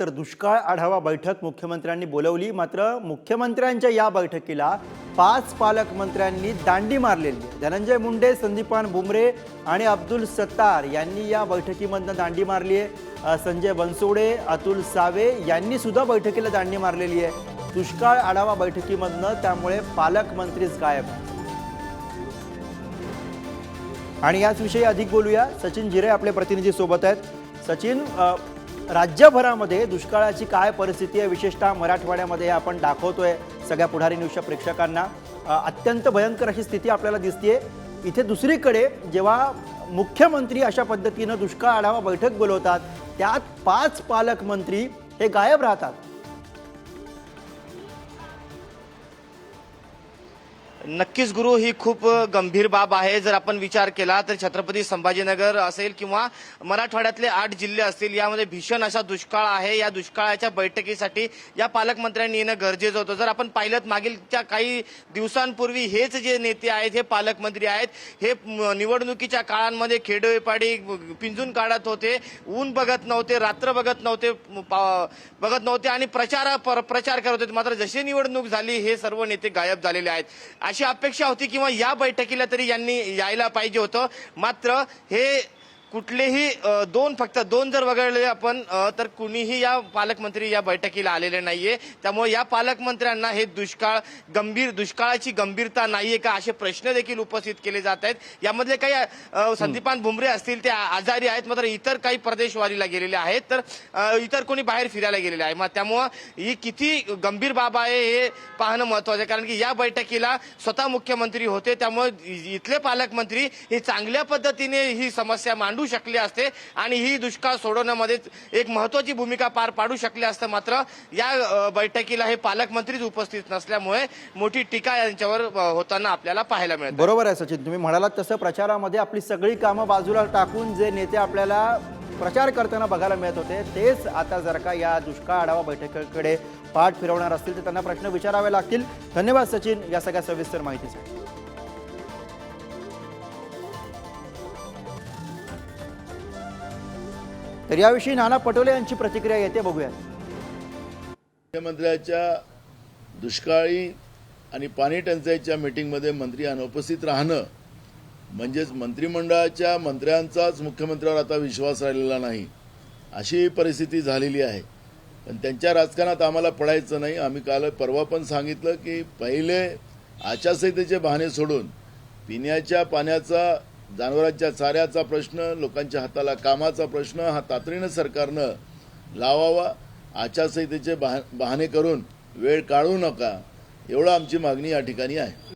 तर दुष्काळ आढावा बैठक मुख्यमंत्र्यांनी बोलवली. मात्र मुख्यमंत्र्यांच्या या बैठकीला पाच पालकमंत्र्यांनी दांडी मारलेली. आहे धनंजय मुंडे संदीपान बुमरे आणि अब्दुल सत्तार यांनी या बैठकीमधनं दांडी मारली आहे. संजय बनसोडे अतुल सावे यांनी सुद्धा बैठकीला दांडी मारलेली आहे. दुष्काळ आढावा बैठकीमधनं त्यामुळे पालकमंत्रीच गायब आणि याच विषयी अधिक बोलूया. सचिन जिरे आपले प्रतिनिधी सोबत आहेत. सचिन राज्यभरामध्ये दुष्काळाची काय परिस्थिती आहे विशेषतः मराठवाड्यामध्ये आपण दाखवतोय सगळ्या पुढारी न्यूजच्या प्रेक्षकांना. अत्यंत भयंकर अशी स्थिती आपल्याला दिसतीये. इथे दुसरीकडे जेव्हा मुख्यमंत्री अशा पद्धतीनं दुष्काळ आढावा बैठक बोलवतात त्यात पाच पालकमंत्री हे गायब राहतात. नक्कीच गुरु ही खूप गंभीर बाब आहे. जर आपण विचार केला तर छत्रपती संभाजीनगर असेल किंवा मराठवाड्यातले आठ जिल्हे असतील यामध्ये भीषण असा दुष्काळ आहे. या दुष्काळाच्या बैठकीसाठी या पालकमंत्र्यांनी येणं गरजेचं होतं. जर आपण पाहिलं मागीलच्या काही दिवसांपूर्वी हेच जे नेते आहेत हे पालकमंत्री आहेत हे निवडणुकीच्या काळांमध्ये खेडोपाडी पिंजून काढत होते ऊन बघत नव्हते रात्र बघत नव्हते पा- बघत नव्हते आणि प्रचार प्रचार करत होते. मात्र जशी निवडणूक झाली हे सर्व नेते गायब झालेले आहेत. अशी अपेक्षा होती किंवा या बैठकीला तरी यांनी यायला पाहिजे होतं. मात्र हे कुठलेही दोन फक्त दोन जर वगळले आपण तर कुणीही या पालकमंत्री या बैठकीला आलेले नाहीये. त्यामुळे या पालकमंत्र्यांना हे दुष्काळ गंभीर दुष्काळाची गंभीरता नाहीये का असे प्रश्न देखील उपस्थित केले जात आहेत. यामधले काही संदीपान भुमरे असतील ते आजारी आहेत मात्र इतर काही प्रदेशवारीला गेलेले आहेत. तर इतर कोणी बाहेर फिरायला गेलेले आहे. मग त्यामुळं ही किती गंभीर बाब आहे हे पाहणं महत्वाचं आहे. कारण की या बैठकीला स्वतः मुख्यमंत्री होते. त्यामुळे इथले पालकमंत्री हे चांगल्या पद्धतीने ही समस्या मांडू शकले असते आणि ही दुष्काळ सोडवण्यामध्ये एक महत्वाची भूमिका पार पाडू शकले असतं. मात्र या बैठकीला हे पालकमंत्रीच उपस्थित नसल्यामुळे मोठी टीका यांच्यावर होताना आपल्याला पाहायला मिळते बरोबर आहे सचिन तुम्ही म्हणालात तसं प्रचारामध्ये आपली सगळी कामं बाजूला टाकून जे नेते आपल्याला प्रचार करताना बघायला मिळत होते तेच आता जर का या दुष्काळ आढावा बैठकीकडे पाठ फिरवणार असतील तर त्यांना प्रश्न विचारावे लागतील. धन्यवाद सचिन या सगळ्या सविस्तर माहितीसाठी. तर याविषयी नाना पटोले यांची प्रतिक्रिया येते बघूया मुख्यमंत्र्याच्या दुष्काळी आणि पाणी टंचाईच्या मीटिंगमध्ये मंत्री अनुपस्थित राहणं म्हणजेच मंत्रिमंडळाच्या मंत्र्यांचाच मुख्यमंत्र्यावर आता विश्वास राहिलेला नाही अशी परिस्थिती झालेली आहे. पण त्यांच्या राजकारणात आम्हाला पडायचं नाही. आम्ही काल परवा पण सांगितलं की पहिले आचारसंहितेचे बहाणे सोडून पिण्याच्या पाण्याचा जनावरांच्या चाऱ्याचा प्रश्न लोकांच्या हाताला कामाचा प्रश्न हा तातडीनं सरकारनं लावावा आचारसंहितेचे बहा- बहाणे करून वेळ काढू नका एवढं आमची मागणी या ठिकाणी आहे.